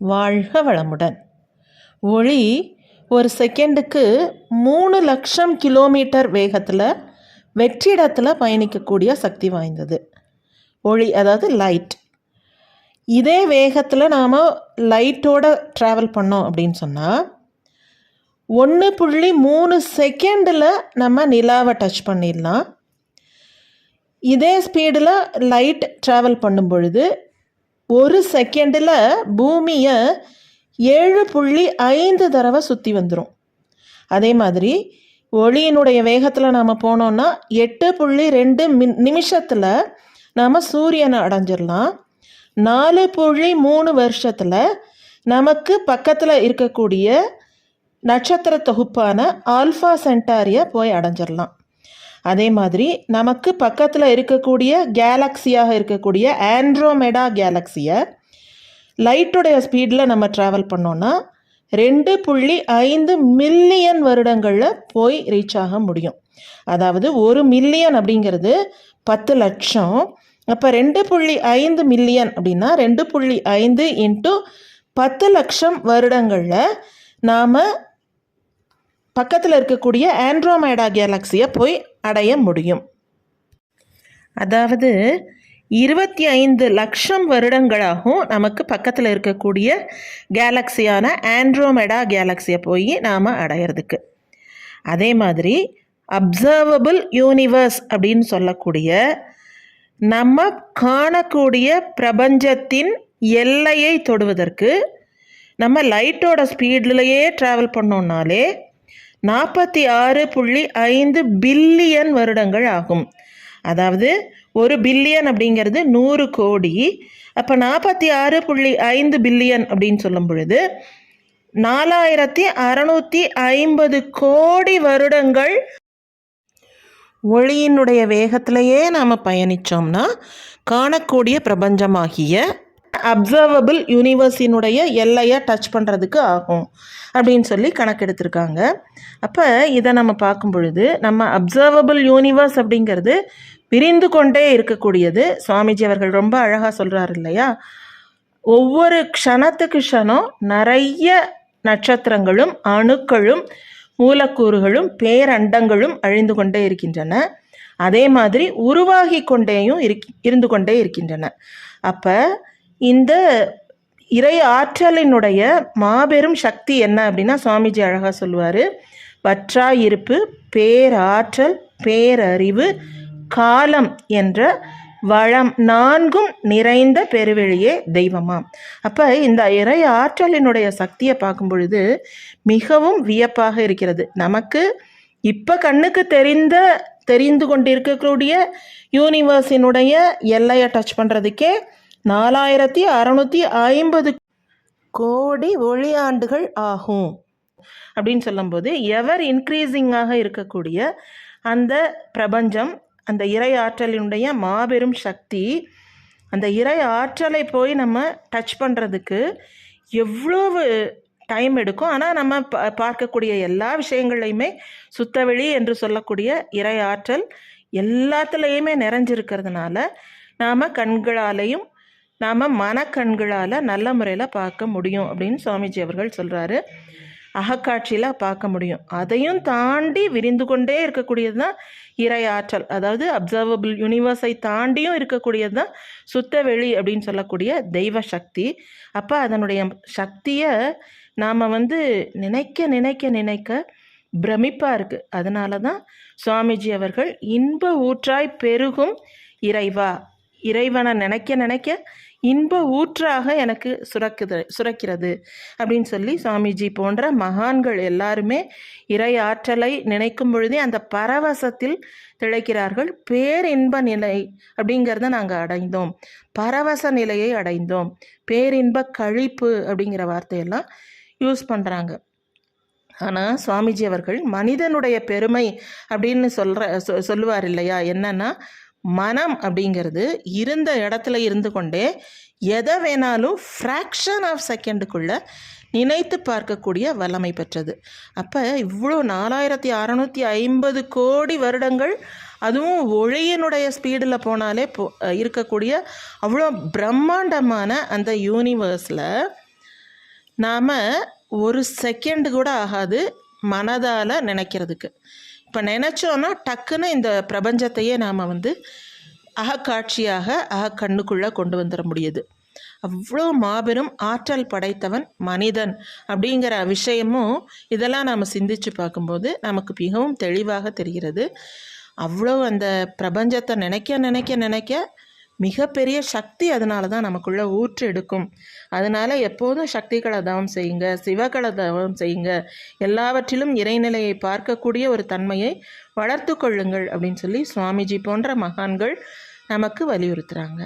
வாழ்க வளமுடன். ஒளி ஒரு செகண்டுக்கு மூணு லட்சம் கிலோமீட்டர் வேகத்தில் வெற்றிடத்தில் பயணிக்கக்கூடிய சக்தி வாய்ந்தது. ஒளி அதாவது லைட். இதே வேகத்தில் நாம் லைட்டோட ட்ராவல் பண்ணோம் அப்படின்னு சொன்னால் ஒன்று புள்ளி மூணு செகண்டில் நம்ம நிலாவை டச் பண்ணிடலாம். இதே ஸ்பீடில் லைட் ட்ராவல் பண்ணும் பொழுது ஒரு செகண்டில் பூமியை ஏழு புள்ளி ஐந்து தடவை சுற்றி வந்துடும் அதே மாதிரி ஒளியினுடைய வேகத்தில் நாம் போனோம்னா எட்டு புள்ளி ரெண்டு மின் நிமிஷத்தில் நாம் சூரியனை அடைஞ்சிடலாம் நாலு புள்ளி மூணு வருஷத்தில் நமக்கு பக்கத்தில் இருக்கக்கூடிய நட்சத்திர தொகுப்பான ஆல்ஃபா சென்டாரியை போய் அடைஞ்சிடலாம் அதே மாதிரி நமக்கு பக்கத்தில் இருக்கக்கூடிய கேலக்ஸியாக இருக்கக்கூடிய ஆண்ட்ரோமெடா கேலக்ஸியை லைட்டுடைய ஸ்பீடில் நம்ம ட்ராவல் பண்ணோன்னா ரெண்டு புள்ளி ஐந்து மில்லியன் வருடங்களில் போய் ரீச் ஆக முடியும். அதாவது ஒரு மில்லியன் அப்படிங்கிறது பத்து லட்சம். அப்போ ரெண்டு புள்ளி ஐந்து மில்லியன் அப்படின்னா ரெண்டு புள்ளி ஐந்து இன்ட்டு பத்து லட்சம் வருடங்களில் நாம் பக்கத்தில் இருக்கக்கூடிய ஆண்ட்ரோமேடா கேலக்சியை போய் அடைய முடியும். அதாவது இருபத்தி ஐந்து லட்சம் வருடங்களாகவும் நமக்கு பக்கத்தில் இருக்கக்கூடிய கேலக்சியான ஆண்ட்ரோமெடா கேலக்சியை போய் நாம் அடையிறதுக்கு. அதே மாதிரி அப்சர்வபிள் யூனிவர்ஸ் அப்படின்னு சொல்லக்கூடிய நம்ம காணக்கூடிய பிரபஞ்சத்தின் எல்லையை தொடுவதற்கு நம்ம லைட்டோட ஸ்பீட்லேயே ட்ராவல் பண்ணோன்னாலே நாற்பத்தி ஆறு புள்ளி ஐந்து பில்லியன் வருடங்கள் ஆகும். அதாவது ஒரு பில்லியன் அப்படிங்கிறது நூறு கோடி. அப்போ நாற்பத்தி ஆறு புள்ளி ஐந்து பில்லியன் அப்படின்னு சொல்லும் பொழுது நாலாயிரத்தி அறநூற்றி ஐம்பது கோடி வருடங்கள் ஒளியினுடைய வேகத்திலேயே நாம் பயணித்தோம்னா காணக்கூடிய பிரபஞ்சமாகிய அப்சர்வபிள் யூனிவர்ஸினுடைய எல்லையை டச் பண்ணுறதுக்கு ஆகும் அப்படின்னு சொல்லி கணக்கெடுத்திருக்காங்க. அப்போ இதை நம்ம பார்க்கும் பொழுது நம்ம அப்சர்வபிள் யூனிவர்ஸ் அப்படிங்கிறது விரிந்து கொண்டே இருக்கக்கூடியது. சுவாமிஜி அவர்கள் ரொம்ப அழகாக சொல்கிறார் இல்லையா? ஒவ்வொரு க்ஷணத்துக்கு க்ஷணம் நிறைய நட்சத்திரங்களும் அணுக்களும் மூலக்கூறுகளும் பேரண்டங்களும் அழிந்து கொண்டே இருக்கின்றன. அதே மாதிரி உருவாகி கொண்டேயும் இருக் இருந்து கொண்டே இருக்கின்றன. அப்போ இந்த இறை ஆற்றலினுடைய மாபெரும் சக்தி என்ன அப்படின்னா சுவாமிஜி அழகாக சொல்லுவார். வற்றாயிருப்பு பேராற்றல் பேரறிவு காலம் என்ற வளம் நான்கும் நிறைந்த பெருவெளியே தெய்வமாம் அப்போ இந்த இறை ஆற்றலினுடைய சக்தியை பார்க்கும் பொழுது மிகவும் வியப்பாக இருக்கிறது. நமக்கு இப்போ கண்ணுக்கு தெரிந்த தெரிந்து கொண்டிருக்கக்கூடிய யூனிவர்ஸினுடைய எல்லையை டச் பண்ணுறதுக்கே நாலாயிரத்தி அறநூற்றி ஐம்பது கோடி ஒளியாண்டுகள் ஆகும். அப்படின்னு சொல்லும்போது எவர் இன்க்ரீஸிங்காக இருக்கக்கூடிய அந்த பிரபஞ்சம் அந்த இறை ஆற்றலினுடைய மாபெரும் சக்தி அந்த இறை ஆற்றலை போய் நம்ம டச் பண்ணுறதுக்கு எவ்வளவு டைம் எடுக்கும்? ஆனால் நம்ம பா பார்க்கக்கூடிய எல்லா விஷயங்களையுமே சுத்தவெளி என்று சொல்லக்கூடிய இறை ஆற்றல் எல்லாத்துலேயுமே நிறைஞ்சிருக்கிறதுனால நாம் கண்களாலையும் நாம் மனக்கண்களால் நல்ல முறையில் பார்க்க முடியும் அப்படின்னு சுவாமிஜி அவர்கள் சொல்கிறாரு அகக்காட்சியில் பார்க்க முடியும். அதையும் தாண்டி விரிந்து கொண்டே இருக்கக்கூடியது தான் இறை ஆற்றல். அதாவது அப்சர்வபிள் யூனிவர்ஸை தாண்டியும் இருக்கக்கூடியது தான் சுத்த வெளி அப்படின்னு சொல்லக்கூடிய தெய்வ சக்தி. அப்போ அதனுடைய சக்தியை நாம் வந்து நினைக்க நினைக்க நினைக்க பிரமிப்பாக இருக்குது அதனால தான் சுவாமிஜி அவர்கள் இன்ப ஊற்றாய் பெருகும் இறைவா. இறைவனை நினைக்க நினைக்க இன்ப ஊற்றாக எனக்கு சுரக்குது சுரக்கிறது அப்படின்னு சொல்லி சுவாமிஜி போன்ற மகான்கள் எல்லாருமே இறை ஆற்றலை நினைக்கும் பொழுதே அந்த பரவசத்தில் திளைக்கிறார்கள். பேரின்ப நிலை அப்படிங்கிறத நாங்கள் அடைந்தோம். பரவச நிலையை அடைந்தோம். பேரின்ப கழிப்பு அப்படிங்கிற வார்த்தையெல்லாம் யூஸ் பண்ணுறாங்க ஆனால் சுவாமிஜி அவர்கள் மனிதனுடைய பெருமை அப்படின்னு சொல்கிற சொ சொல்லுவார் இல்லையா? என்னன்னா மனம் அப்படிங்கிறது இருந்த இடத்துல இருந்து கொண்டே எதை வேணாலும் ஃப்ராக்ஷன் ஆஃப் செகண்டுக்குள்ளே நினைத்து பார்க்கக்கூடிய வல்லமை பெற்றது. அப்போ இவ்வளோ நாலாயிரத்தி அறநூற்றி ஐம்பது கோடி வருடங்கள் அதுவும் ஒளியினுடைய ஸ்பீடில் போனாலே போ இருக்கக்கூடிய அவ்வளோ பிரம்மாண்டமான அந்த யூனிவர்ஸில் நாம் ஒரு செகண்ட் கூட ஆகாது மனதால் நினைக்கிறதுக்கு. இப்போ நினச்சோன்னா டக்குன்னு இந்த பிரபஞ்சத்தையே நாம் வந்து அகக்காட்சியாக அகக்கண்ணுக்குள்ளே கொண்டு வந்துட முடியுது. அவ்வளோ மாபெரும் ஆற்றல் படைத்தவன் மனிதன் அப்படிங்கிற விஷயமும் இதெல்லாம் நாம் சிந்திச்சு பார்க்கும்போது நமக்கு மிகவும் தெளிவாக தெரிகிறது. அவ்வளோ அந்த பிரபஞ்சத்தை நினைக்க நினைக்க நினைக்க மிகப்பெரிய சக்தி அதனால தான் நமக்குள்ளே ஊற்று எடுக்கும். அதனால் எப்போதும் சக்திகளை தவம் செய்யுங்க சிவகளை தவம் செய்யுங்க. எல்லாவற்றிலும் இறைநிலையை பார்க்கக்கூடிய ஒரு தன்மையை வளர்த்து கொள்ளுங்கள் அப்படின்னு சொல்லி சுவாமிஜி போன்ற மகான்கள் நமக்கு வலியுறுத்துகிறாங்க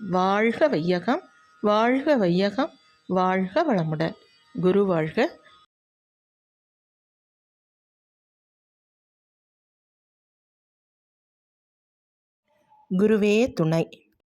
வாழ்க வையகம் வாழ்க வையகம் வாழ்க வளமுடன். குரு வாழ்க குருவே துணை